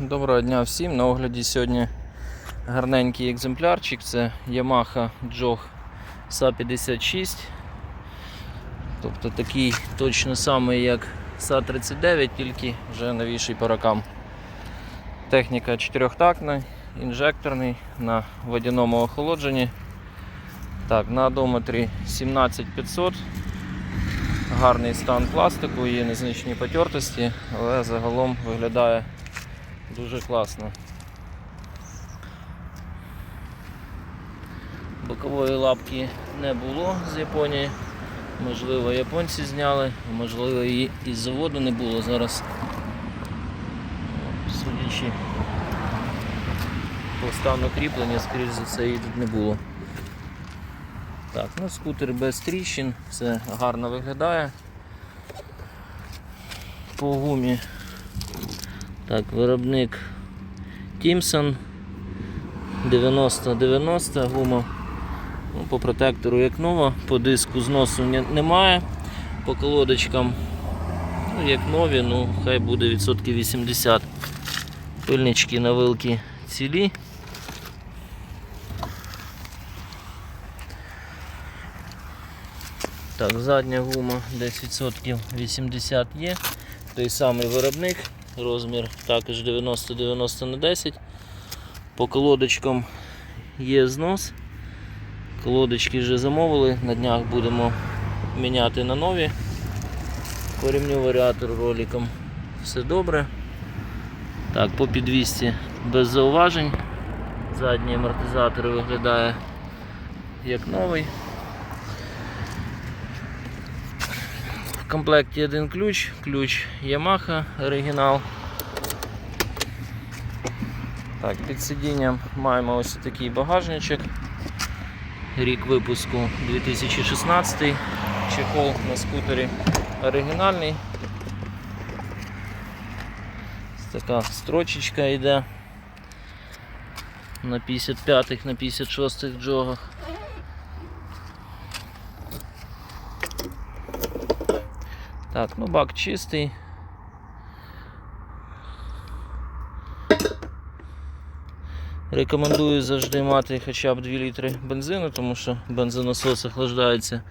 Доброго дня всім. На огляді сьогодні гарненький екземплярчик. Це Yamaha Jog SA56. Тобто такий точно самий, як SA39, тільки вже новіший по рокам. Техніка чотирьохтактна, інжекторний на водяному охолодженні. Так, на одометрі 17500. Гарний стан пластику, є незначні потертості, але загалом виглядає дуже класно. Бокової лапки не було з Японії. Можливо, японці зняли, можливо, її із заводу не було зараз. Судячи по стану кріплення, скоріш за це її тут не було. Так, ну скутер без тріщин, все гарно виглядає. По гумі. Так, виробник Тімсон 90-90 гума. Ну, по протектору як нова, по диску зносу немає, по колодочкам ну, як нові, ну хай буде відсотків 80. Пильнички на вилки цілі. Так, задня гума десь відсотків 80 є. Той самий виробник, розмір також 90-90 на 10. По колодочкам є знос. Колодочки вже замовили, на днях будемо міняти на нові. По варіатор роликом все добре. Так, по підвісці без зауважень. Задній амортизатор виглядає як новий. В комплекті один ключ, ключ Yamaha оригінал. Так, під сидінням маємо ось такий багажничок. Рік випуску 2016. Чехол на скутері оригінальний. Ось така строчечка йде на 55-х, на 56-х джогах. Так, ну бак чистий. Рекомендую завжди мати хоча б 2 літри бензину, тому що бензонасос охлаждається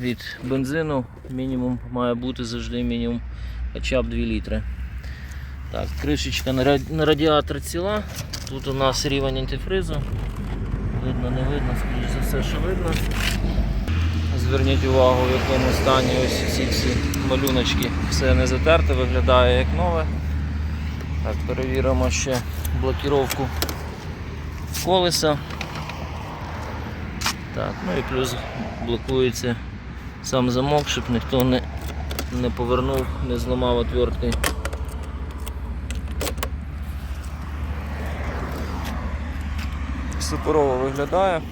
від бензину. Мінімум має бути завжди мінімум хоча б 2 літри. Так, кришечка на радіатор ціла. Тут у нас рівень антифризу. Видно, не видно, скоріш за все, що видно. Зверніть увагу, в якому стані ось всі ці малюночки. Все не затерте, виглядає як нове. Так, перевіримо ще блокіровку колеса. Так, ну і плюс блокується сам замок, щоб ніхто не, не повернув, не зламав отвертки. Суперово виглядає.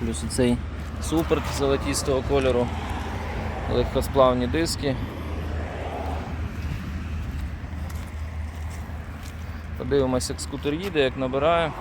Плюс оцей супер золотистого кольору, легкосплавні диски. Подивимося, як скутер їде, як набирає.